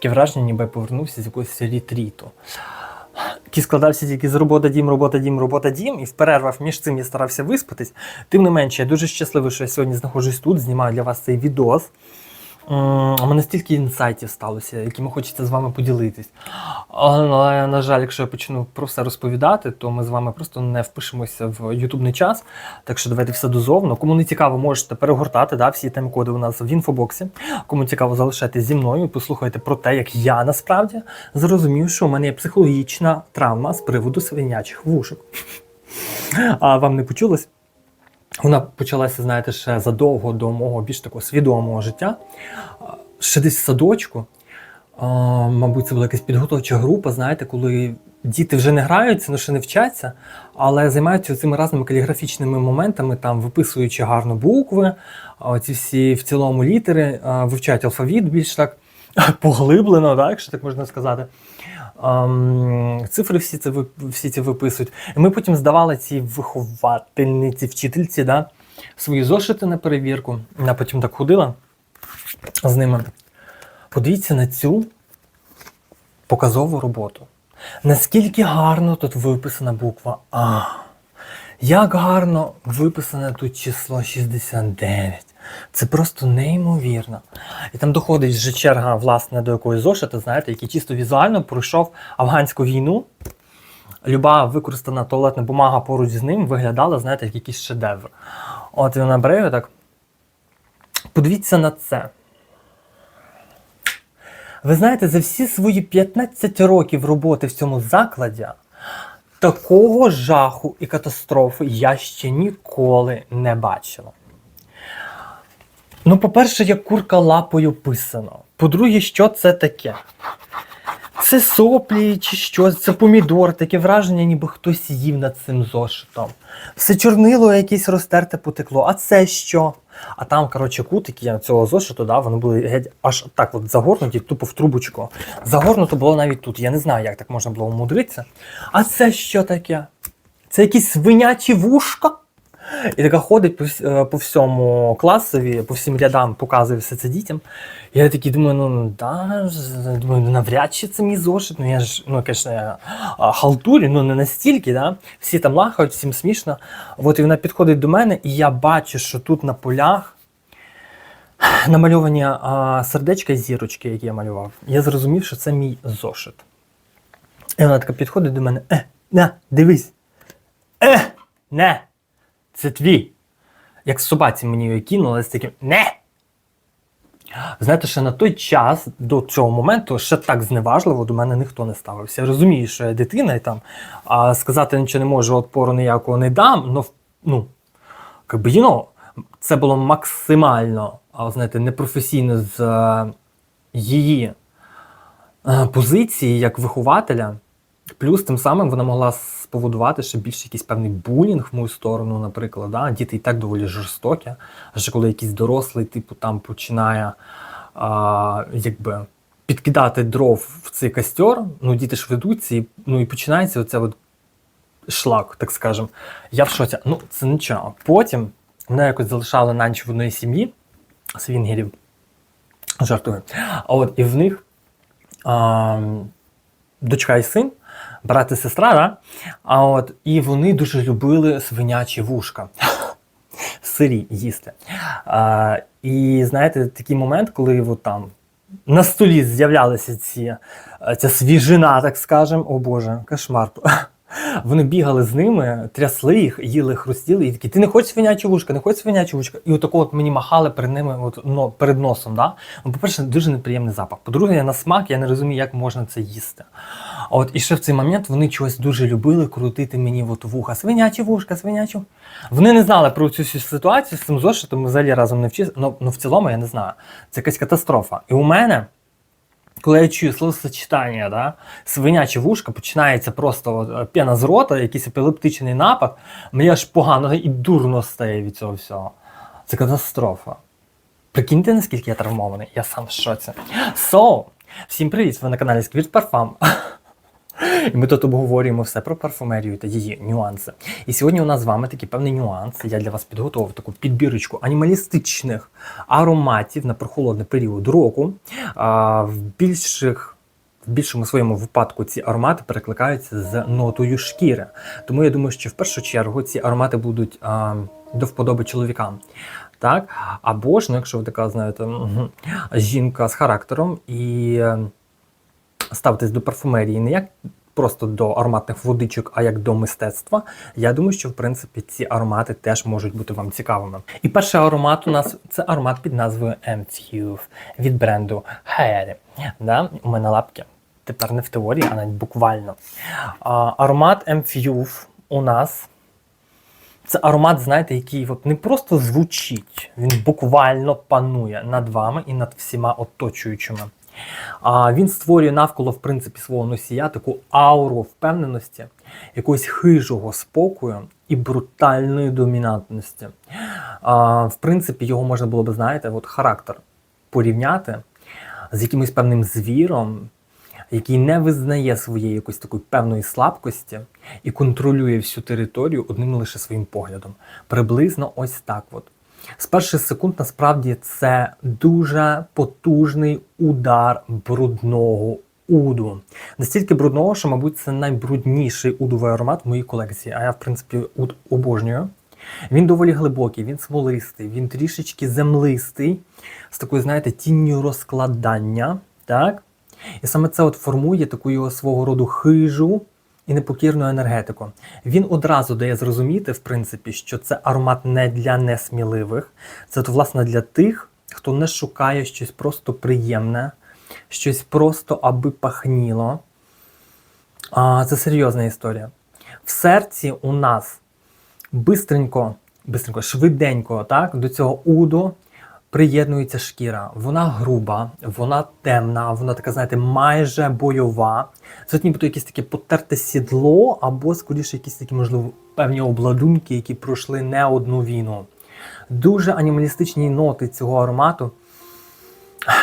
Таке враження, ніби я повернувся з якогось ретріту. Який складався тільки з робота, дім, робота, дім, робота, дім, і в перервах між цим я старався виспатись. Тим не менше, я дуже щасливий, що я сьогодні знаходжусь тут, знімаю для вас цей відос. У мене стільки інсайтів сталося, якими хочеться з вами поділитись. Але, на жаль, якщо я почну про все розповідати, то ми з вами просто не впишемося в ютубний час. Так що давайте все дозовно. Кому не цікаво, можете перегортати да, всі тайм-коди у нас в інфобоксі. Кому цікаво, залишайтесь зі мною послухайте про те, як я насправді зрозумів, що у мене є психологічна травма з приводу свинячих вушок. А вам не почулось? Вона почалася, знаєте, ще задовго до мого більш такого свідомого життя. Ще десь в садочку. Мабуть, це була якась підготовча група, знаєте, коли діти вже не граються, ну ще не вчаться, але займаються цими різними каліграфічними моментами, там виписуючи гарно букви, ці всі в цілому літери, вивчають алфавіт більш так поглиблено, так, якщо так можна сказати. Цифри всі це всі ці виписують. І ми потім здавали ці виховательниці, вчительці, да, свої зошити на перевірку. Вона потім так ходила з ними. Подивіться на цю показову роботу. Наскільки гарно тут виписана буква А. Як гарно виписане тут число 69. Це просто неймовірно. І там доходить вже черга, власне, до якоїсь зошита, знаєте, який чисто візуально пройшов афганську війну. Люба використана туалетна бумага поруч з ним виглядала, знаєте, як якийсь шедевр. От вона бере так. Подивіться на це. Ви знаєте, за всі свої 15 років роботи в цьому закладі такого жаху і катастрофи я ще ніколи не бачила. Ну, по-перше, як курка лапою писано. По-друге, що це таке? Це соплі чи що, це помідор, таке враження, ніби хтось їв над цим зошитом. Все чорнило якесь розтерте потекло. А це що? А там, коротше, кутики цього зошиту, да, вони були геть аж так от загорнуті, тупо в трубочку. Загорнуто було навіть тут. Я не знаю, як так можна було умудритися. А це що таке? Це якісь свинячі вушка? І така ходить по, е, по всьому класові, по всім рядам показує все це дітям. Я такий думаю, ну да, думаю, ну, навряд чи це мій зошит. Ну я ж, ну, звісно, халтурі, ну не настільки, да? всі там лахають, всім смішно. От і вона підходить до мене, і я бачу, що тут на полях намальовані сердечка і зірочки, які я малював. Я зрозумів, що це мій зошит. І вона така підходить до мене: е, на, дивись. Е, не, це твій. Як собаці мені її кинули з таким не. Знаєте, ще на той час, до цього моменту, ще так зневажливо до мене ніхто не ставився. Я розумію, що я дитина і там а сказати нічого не можу, отпору ніякого не дам. Ну, ну как би, you know, це було максимально, знаєте, непрофесійно з е, її е, позиції як вихователя. Плюс тим самим вона могла спровокувати ще більше якийсь певний булінг в мою сторону, наприклад. Да? Діти і так доволі жорстокі. А ще коли якийсь дорослий, типу, там починає а, якби, підкидати дров в цей костер, ну діти ж ведуться, і, ну, і починається оця от шлак, так скажем. Я в шоці. Ну, це нічого. Потім мене якось залишали на ніч в одної сім'ї свінгерів. Жартую. А от і в них а, дочка і син, брат і сестра, да? а от, і вони дуже любили свинячі вушка. Сирі їсти. А, і знаєте, такий момент, коли от там на столі з'являлися ці, е, ця свіжина, так скажемо, о Боже, кошмар. Вони бігали з ними, трясли їх, їли, хрустіли, і такі, ти не хочеш свинячі вушка, не хочеш свинячі вушка. І отако от мені махали перед ними, от, ну, перед носом. Да? По-перше, дуже неприємний запах. По-друге, я на смак я не розумію, як можна це їсти. От і ще в цей момент вони чогось дуже любили крутити мені от вуха. Свинячі вушка, свинячі. Вони не знали про цю ситуацію з цим зошитом, ми взагалі разом не вчилися. Ну, ну в цілому я не знаю. Це якась катастрофа. І у мене коли я чую словосочетання, да, свинячі вушка, починається просто от, е, пена з рота, якийсь епілептичний напад, мені аж погано і дурно стає від цього всього. Це катастрофа. Прикиньте, наскільки я травмований, я сам в шоці. So, всім привіт! Ви на каналі Сквірт Парфам. І ми тут обговорюємо все про парфумерію та її нюанси. І сьогодні у нас з вами такий певний нюанс. Я для вас підготував таку підбірочку анімалістичних ароматів на прохолодний період року. А, в більших в більшому своєму випадку ці аромати перекликаються з нотою шкіри. Тому я думаю, що в першу чергу ці аромати будуть а, до вподоби чоловікам. Так? Або ж, ну, якщо ви така, знаєте, жінка з характером і ставитесь до парфумерії не як просто до ароматних водичок, а як до мистецтва, я думаю, що в принципі ці аромати теж можуть бути вам цікавими. І перший аромат у нас це аромат під назвою Amfuve від бренду Haeri. Да? У мене лапки. Тепер не в теорії, а навіть буквально. А, аромат Amfuve у нас це аромат, знаєте, який от не просто звучить, він буквально панує над вами і над всіма оточуючими. А він створює навколо в принципі свого носія таку ауру впевненості, якогось хижого спокою і брутальної домінантності. А, в принципі, його можна було б, знаєте, от характер порівняти з якимось певним звіром, який не визнає своєї якоїсь такої певної слабкості і контролює всю територію одним лише своїм поглядом. Приблизно ось так. от. З перших секунд насправді це дуже потужний удар брудного уду. Настільки брудного, що, мабуть, це найбрудніший удовий аромат в моїй колекції. А я, в принципі, уд обожнюю. Він доволі глибокий, він смолистий, він трішечки землистий, з такою, знаєте, тінню розкладання. Так? І саме це от формує таку його свого роду хижу і непокірну енергетику. Він одразу дає зрозуміти, в принципі, що це аромат не для несміливих, це от, власне для тих, хто не шукає щось просто приємне, щось просто аби пахніло. А, це серйозна історія. В серці у нас бистренько, бистренько, швиденько, так, до цього уду приєднується шкіра. Вона груба, вона темна, вона така, знаєте, майже бойова. Це нібито якесь таке потерте сідло, або скоріше якісь такі, можливо, певні обладунки, які пройшли не одну війну. Дуже анімалістичні ноти цього аромату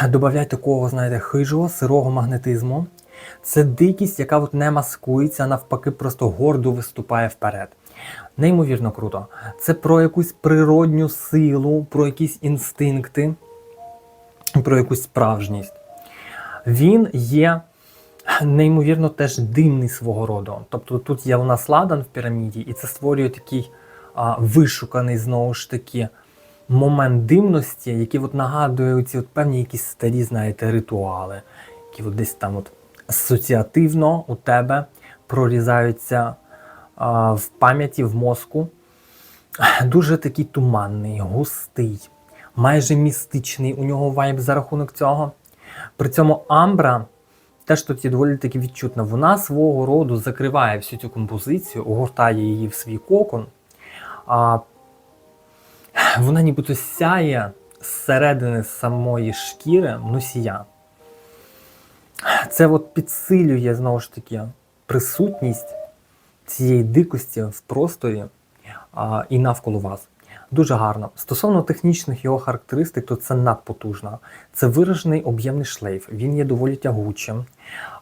додають такого, знаєте, хижого, сирого магнетизму. Це дикість, яка от не маскується, а навпаки, просто гордо виступає вперед. Неймовірно круто. Це про якусь природню силу, про якісь інстинкти, про якусь справжність. Він є неймовірно теж димний свого роду. Тобто тут є у нас ладан в піраміді, і це створює такий а, вишуканий знову ж таки момент димності, який от нагадує ці от певні якісь старі, знаєте, ритуали, які от десь там от асоціативно у тебе прорізаються в пам'яті, в мозку. Дуже такий туманний, густий, майже містичний у нього вайб за рахунок цього. При цьому амбра теж тут є доволі таки відчутна. Вона свого роду закриває всю цю композицію, огортає її в свій кокон. А, вона нібито сяє зсередини самої шкіри носія. Це от підсилює знову ж таки присутність цієї дикості в просторі а, і навколо вас. Дуже гарно. Стосовно технічних його характеристик, то це надпотужно. Це виражений об'ємний шлейф, він є доволі тягучим.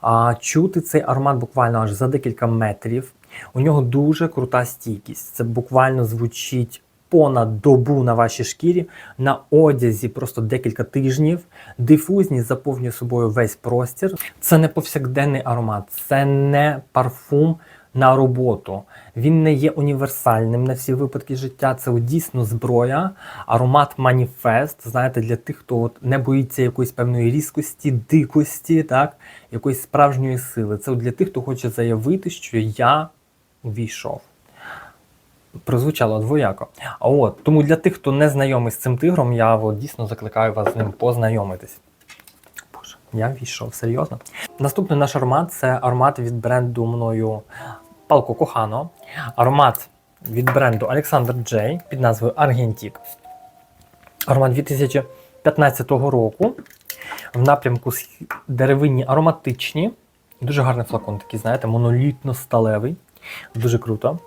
А, чути цей аромат буквально аж за декілька метрів. У нього дуже крута стійкість. Це буквально звучить понад добу на вашій шкірі, на одязі просто декілька тижнів. Дифузність заповнює собою весь простір. Це не повсякденний аромат, це не парфум на роботу. Він не є універсальним на всі випадки життя. Це дійсно зброя, аромат маніфест. Знаєте, для тих, хто от не боїться якоїсь певної різкості, дикості, так, якоїсь справжньої сили. Це от для тих, хто хоче заявити, що я увійшов. Прозвучало двояко. А от тому для тих, хто не знайомий з цим тигром, я от, дійсно закликаю вас з ним познайомитись. Боже, я війшов серйозно. Наступний наш аромат це аромат від бренду мною Палко Кохано. Аромат від бренду Alexander J під назвою Аргентік. Аромат 2015 року. В напрямку деревинні ароматичні. Дуже гарний флакон, такий, знаєте, монолітно-сталевий. Дуже круто.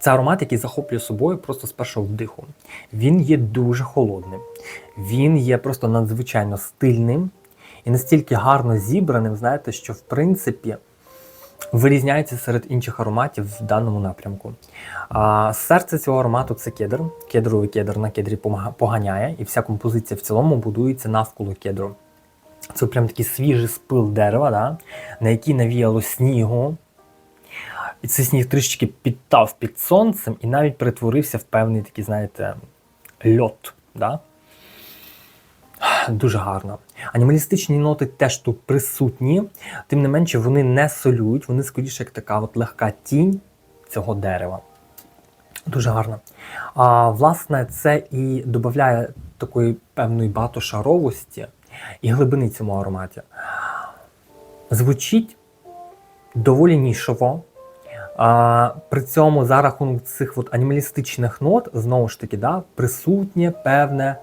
Це аромат, який захоплює собою просто з першого вдиху. Він є дуже холодним, він є просто надзвичайно стильним, і настільки гарно зібраним, знаєте, що в принципі вирізняється серед інших ароматів в даному напрямку. А, серце цього аромату це кедр. Кедровий кедр на кедрі поганяє, і вся композиція в цілому будується навколо кедру. Це прям такий свіжий спил дерева, да? на який навіяло снігу. І цей сніг трішечки підтав під сонцем і навіть перетворився в певний такий, знаєте, льот. Да? Дуже гарно. Анімалістичні ноти теж тут присутні, тим не менше вони не солюють, вони скоріше як така от легка тінь цього дерева. Дуже гарно. А, власне, це і додає такої певної багатошаровості і глибини цьому ароматі. Звучить доволі нішово. А, при цьому за рахунок цих от анімалістичних нот, знову ж таки, да, присутнє певне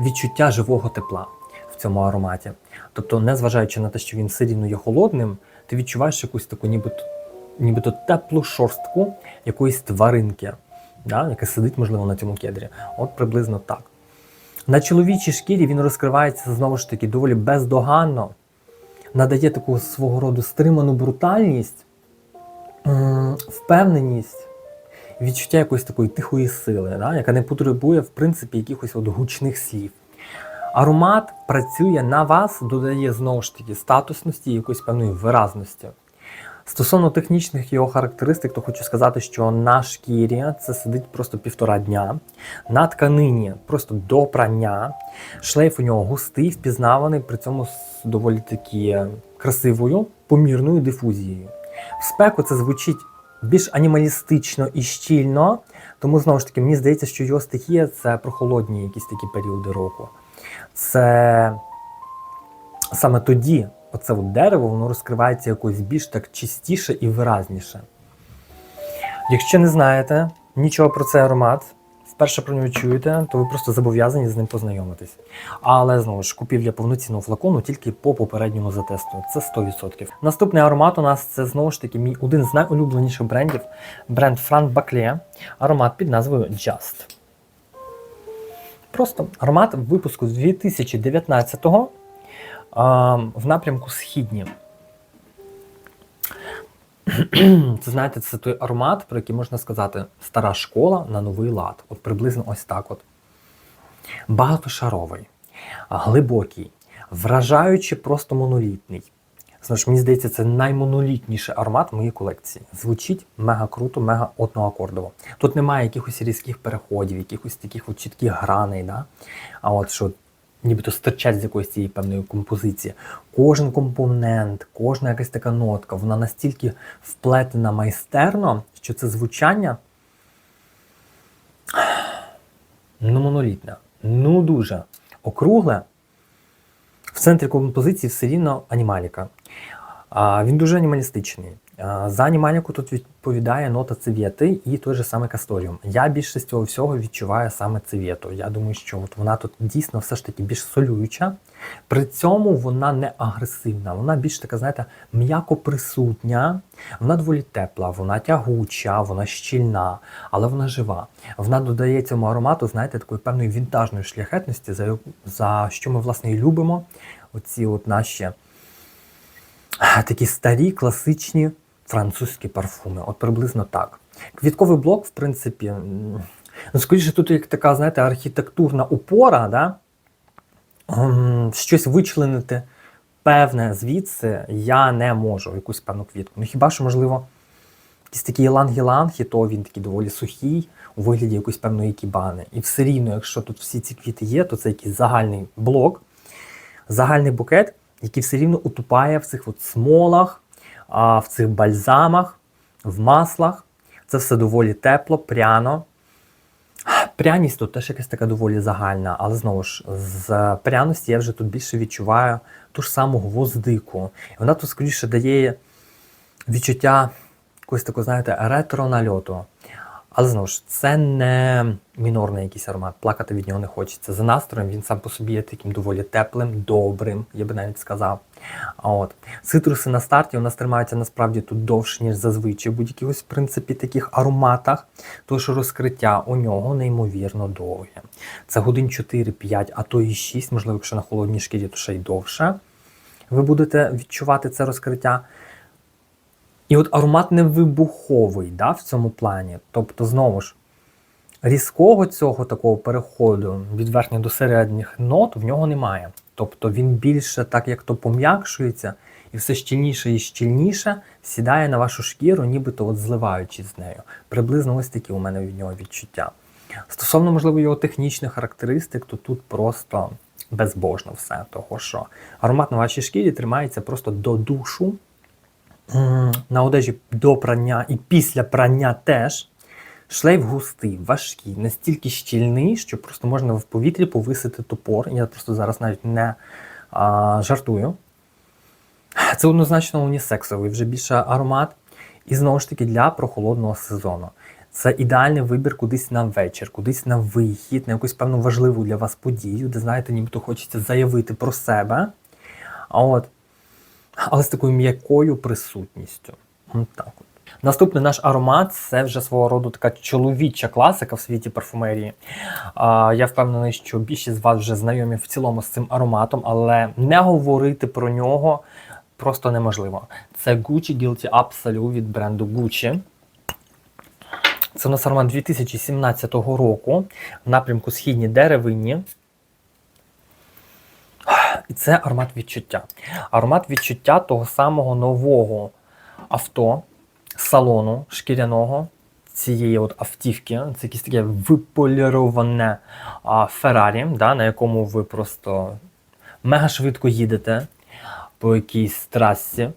відчуття живого тепла цьому ароматі. Тобто, незважаючи на те, що він все є холодним, ти відчуваєш якусь таку нібито, нібито теплу шорстку якоїсь тваринки, да, яка сидить, можливо, на цьому кедрі. От приблизно так. На чоловічій шкірі він розкривається знову ж таки доволі бездоганно, надає таку свого роду стриману брутальність, впевненість, відчуття якоїсь такої тихої сили, да, яка не потребує, в принципі, якихось от гучних слів. Аромат працює на вас, додає знову ж таки статусності і якоїсь певної виразності. Стосовно технічних його характеристик, то хочу сказати, що на шкірі це сидить просто півтора дня. На тканині просто до прання. Шлейф у нього густий, впізнаваний, при цьому з доволі таки красивою, помірною дифузією. В спеку це звучить більш анімалістично і щільно, тому знову ж таки мені здається, що його стихія це прохолодні якісь такі періоди року. Це саме тоді оце от дерево воно розкривається якось більш так чистіше і виразніше. Якщо не знаєте нічого про цей аромат, вперше про нього чуєте, то ви просто зобов'язані з ним познайомитись. Але знову ж купівля повноцінного флакону тільки по попередньому затесту. Це 100%. Наступний аромат у нас це знову ж таки мій один з найулюбленіших брендів бренд Frank Baclé. Аромат під назвою Just. Просто аромат випуску з 2019-го а, в напрямку східні. Це знаєте, це той аромат, про який можна сказати стара школа на новий лад. От приблизно ось так. от. Багатошаровий, глибокий, вражаючи просто монолітний. Ж, мені здається, це наймонолітніший аромат в моїй колекції. Звучить мега круто, мега одноакордово. Тут немає якихось різких переходів, якихось таких от чітких граней, да? а от що нібито стирчать з якоїсь цієї певної композиції. Кожен компонент, кожна якась така нотка, вона настільки вплетена майстерно, що це звучання ну монолітне, ну дуже округле. В центрі композиції все рівно анімаліка. Він дуже анімалістичний. За анімаліку тут відповідає нота цивєти і той же самий касторіум. Я більше з цього всього відчуваю саме цивєту. Я думаю, що от вона тут дійсно все ж таки більш солююча. При цьому вона не агресивна, вона більш така, знаєте, м'яко присутня, вона доволі тепла, вона тягуча, вона щільна, але вона жива. Вона додає цьому аромату, знаєте, такої певної вінтажної шляхетності, за, за що ми власне і любимо. Оці от наші такі старі класичні французькі парфуми. От приблизно так. Квітковий блок, в принципі, ну, скоріше, тут як така, знаєте, архітектурна опора, да? Щось вичленити певне звідси я не можу, якусь певну квітку. Ну хіба що, можливо, якийсь такий ланг-ланг, то він такий доволі сухий у вигляді якоїсь певної кібани. І все рівно, якщо тут всі ці квіти є, то це якийсь загальний блок, загальний букет, який все рівно утупає в цих от смолах, в цих бальзамах, в маслах. Це все доволі тепло, пряно. Пряність тут теж якась така доволі загальна, але знову ж, з пряності я вже тут більше відчуваю ту ж саму гвоздику. Вона тут скоріше дає відчуття якогось такого, знаєте, ретро-нальоту. Але знову ж, це не мінорний якийсь аромат, плакати від нього не хочеться. За настроєм він сам по собі є таким доволі теплим, добрим, я би навіть сказав. От цитруси на старті у нас тримаються насправді тут довше, ніж зазвичай в будь-якихось, в принципі, таких ароматах, що розкриття у нього неймовірно довге. Це годин 4-5, а то і 6, можливо, якщо на холодній шкірі, то ще й довше. ви будете відчувати це розкриття. І от аромат не вибуховий да, в цьому плані. Тобто, знову ж, різкого цього такого переходу від верхніх до середніх нот в нього немає. Тобто він більше так як то пом'якшується, і все щільніше і щільніше сідає на вашу шкіру, нібито от зливаючись з нею. Приблизно ось такі у мене від нього відчуття. Стосовно, можливо, його технічних характеристик, то тут просто безбожно все. Того що аромат на вашій шкірі тримається просто до душу. На одежі до прання і після прання теж. Шлейф густий, важкий, настільки щільний, що просто можна в повітрі повисити топор. Я просто зараз навіть не а, жартую. Це однозначно унісексовий, вже більше аромат. І знову ж таки для прохолодного сезону. Це ідеальний вибір кудись на вечір, кудись на вихід, на якусь певну важливу для вас подію, де, знаєте, нібито хочеться заявити про себе. А от, але з такою м'якою присутністю. Так. Наступний наш аромат це вже свого роду така чоловіча класика в світі парфумерії. А, я впевнений, що більшість з вас вже знайомі в цілому з цим ароматом, але не говорити про нього просто неможливо. Це Gucci Guilty Absolute від бренду Gucci. Це у нас аромат 2017 року в напрямку східні І це аромат відчуття. Аромат відчуття того самого нового авто, салону шкіряного цієї от автівки. Це якесь таке виполіроване Феррарі, да, на якому ви просто мега швидко їдете по якійсь трасі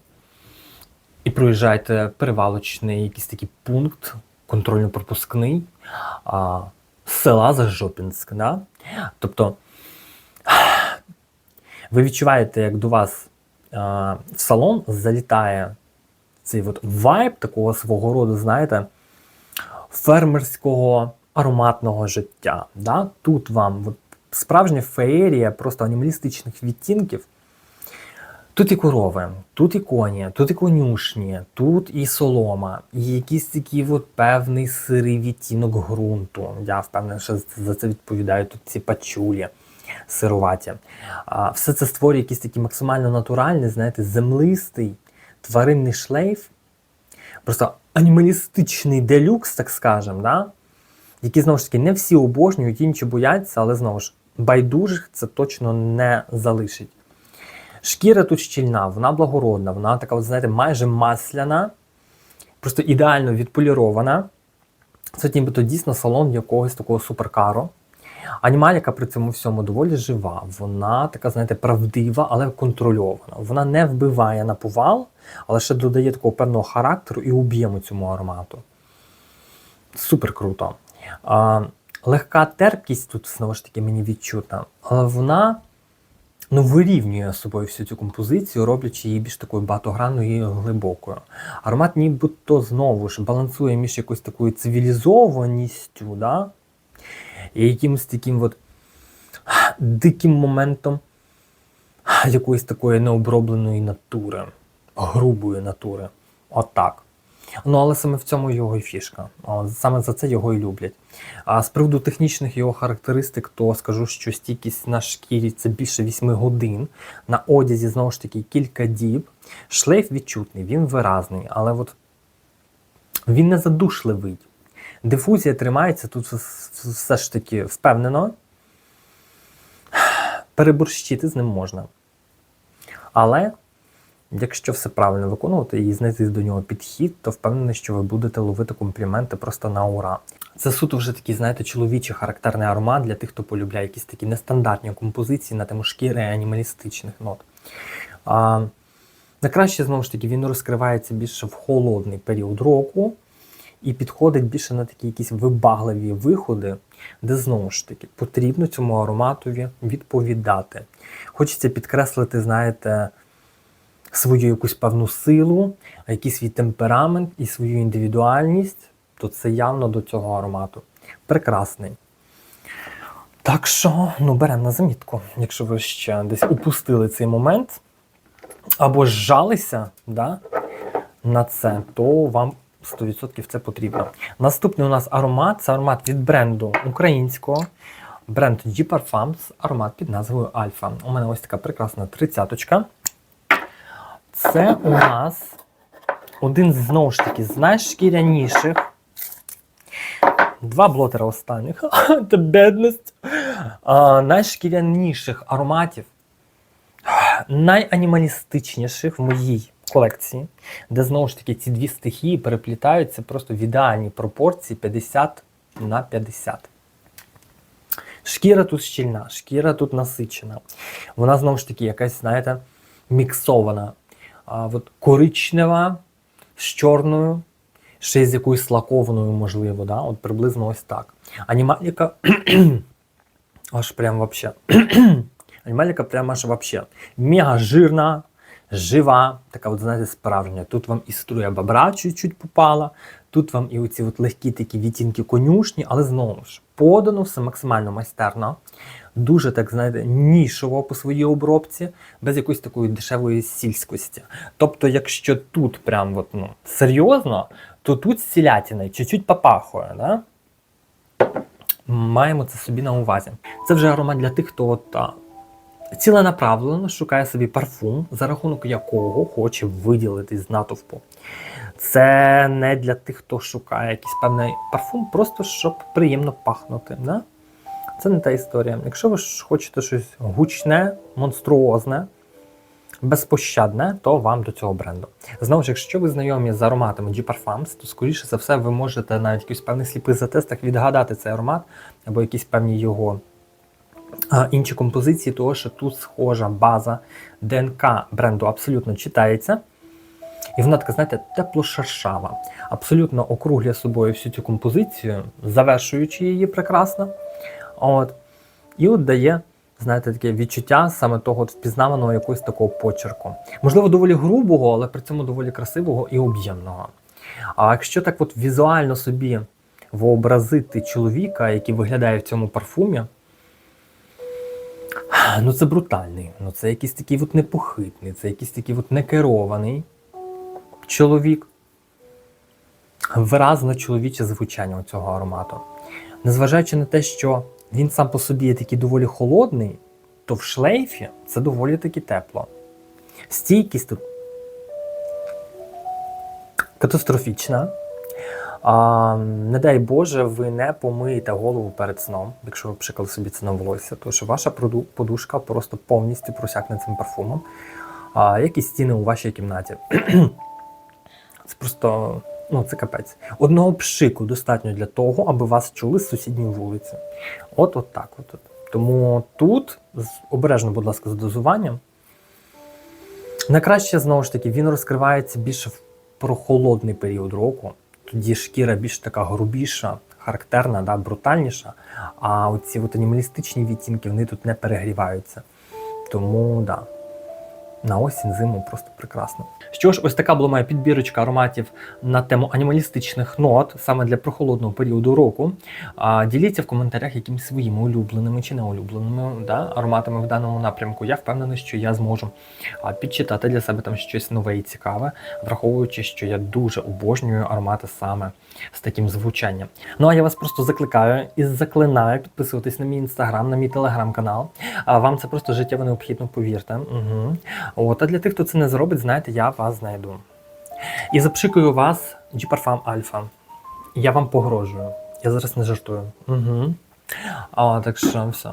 і проїжджаєте перевалочний якийсь такий пункт, контрольно-пропускний села за Жопінськ. Да? Тобто ви відчуваєте, як до вас в салон залітає цей от вайб такого свого роду, знаєте, фермерського ароматного життя. Да? Тут вам от, справжня феєрія просто анімалістичних відтінків. Тут і корови, тут і коні, тут і конюшні, тут і солома, і якийсь такий от певний сирий відтінок ґрунту. Я впевнений, що за це відповідають тут ці пачулі сируваті. Все це створює якийсь такий максимально натуральний, знаєте, землистий тваринний шлейф, просто анімалістичний делюкс, так скажемо, да? який знову ж таки не всі обожнюють, інші бояться, але знову ж байдужих це точно не залишить. Шкіра тут щільна, вона благородна, вона така, от, знаєте, майже масляна, просто ідеально відполірована. Це нібито дійсно салон якогось такого суперкару. Анімаліка при цьому всьому доволі жива. Вона така, знаєте, правдива, але контрольована. Вона не вбиває на повал, але ще додає такого певного характеру і об'єму цьому аромату. Супер круто. А, легка терпкість тут знову ж таки мені відчутна, але вона ну, вирівнює собою всю цю композицію, роблячи її більш такою багатогранною і глибокою. Аромат нібито знову ж балансує між якоюсь такою цивілізованістю, да? І якимось таким от диким моментом якоїсь такої необробленої натури, грубої натури. Отак. Ну, але саме в цьому його і фішка. Саме за це його і люблять. А з приводу технічних його характеристик, то скажу, що стійкість на шкірі це більше 8 годин. На одязі, знову ж таки, кілька діб. Шлейф відчутний, він виразний, але от він не задушливий. Дифузія тримається тут все ж таки впевнено. Переборщити з ним можна. Але якщо все правильно виконувати і знайти до нього підхід, то впевнений, що ви будете ловити компліменти просто на ура. Це суто вже такий, знаєте, чоловічий характерний аромат для тих, хто полюбляє якісь такі нестандартні композиції на тему шкіри анімалістичних нот. А, Найкраще, знову ж таки, він розкривається більше в холодний період року і підходить більше на такі якісь вибагливі виходи, де знову ж таки потрібно цьому ароматові відповідати. Хочеться підкреслити, знаєте, свою якусь певну силу, якийсь свій темперамент і свою індивідуальність, то це явно до цього аромату. Прекрасний. Так що, ну, беремо на замітку, якщо ви ще десь упустили цей момент, або зжалися да, на це, то вам 100% це потрібно. Наступний у нас аромат це аромат від бренду українського. Бренд G Parfums, аромат під назвою Альфа. У мене ось така прекрасна тридцяточка. Це у нас один знову ж таки з найшкіряніших. Два блотера останніх. Це бідність. А, найшкіряніших ароматів, найанімалістичніших в моїй колекції, де знову ж таки ці дві стихії переплітаються просто в ідеальній пропорції 50 на 50. Шкіра тут щільна, шкіра тут насичена. Вона знову ж таки якась, знаєте, міксована. А, от коричнева з чорною, ще з якоюсь лакованою, можливо, да? от приблизно ось так. Анімаліка аж прям вообще. Анімаліка прям аж вообще. Мега жирна, жива, така, от, знаєте, справжня. Тут вам і струя бобра чуть-чуть попала, тут вам і оці от легкі такі відтінки конюшні, але знову ж подано все максимально майстерно. Дуже, так знаєте, нішово по своїй обробці, без якоїсь такої дешевої сільськості. Тобто, якщо тут прям от, ну, серйозно, то тут сілятина чуть-чуть попахує. Да? Маємо це собі на увазі. Це вже аромат для тих, хто от, ціленаправлено шукає собі парфум, за рахунок якого хоче виділитись з натовпу. Це не для тих, хто шукає якийсь певний парфум, просто щоб приємно пахнути. Да? Це не та історія. Якщо ви хочете щось гучне, монструозне, безпощадне, то вам до цього бренду. Знову ж, якщо ви знайомі з ароматами G Parfums, то скоріше за все ви можете навіть якийсь певний сліпий затестах відгадати цей аромат або якісь певні його інші композиції, того що тут схожа база ДНК бренду абсолютно читається. І вона така, знаєте, тепло-шершава. Абсолютно округлює собою всю цю композицію, завершуючи її прекрасно. От. І от дає, знаєте, таке відчуття саме того от впізнаваного якогось такого почерку. Можливо, доволі грубого, але при цьому доволі красивого і об'ємного. А якщо так от візуально собі вообразити чоловіка, який виглядає в цьому парфумі, ну це брутальний, ну це якийсь такий от непохитний, це якийсь такий от некерований чоловік. Виразно чоловіче звучання цього аромату. Незважаючи на те, що він сам по собі є такий доволі холодний, то в шлейфі це доволі таки тепло. Стійкість тут катастрофічна. А, не дай Боже, ви не помиєте голову перед сном, якщо ви пшикали собі це на волосся, що ваша подушка просто повністю просякне цим парфумом, а, як і стіни у вашій кімнаті. Це просто ну, це капець. Одного пшику достатньо для того, аби вас чули з сусідньої вулиці. От, от так. От. Тому тут обережно, будь ласка, з дозуванням. Найкраще, знову ж таки, він розкривається більше в прохолодний період року. Тоді шкіра більш така грубіша, характерна, да, брутальніша. А оці от анімалістичні відтінки вони тут не перегріваються. Тому да, на осінь зиму просто прекрасно. Що ж, ось така була моя підбірочка ароматів на тему анімалістичних нот саме для прохолодного періоду року. А, діліться в коментарях якимись своїми улюбленими чи неулюбленими да, ароматами в даному напрямку. Я впевнений, що я зможу підчитати для себе там щось нове і цікаве, враховуючи, що я дуже обожнюю аромати саме з таким звучанням. Ну а я вас просто закликаю і заклинаю підписуватись на мій інстаграм, на мій телеграм-канал. Вам це просто життєво необхідно, повірте. Угу. От, а для тих, хто це не зробить, знаєте, я вас знайду. І запшикую вас G-Parfum Alpha. Я вам погрожую. Я зараз не жартую. Угу. А, так що все.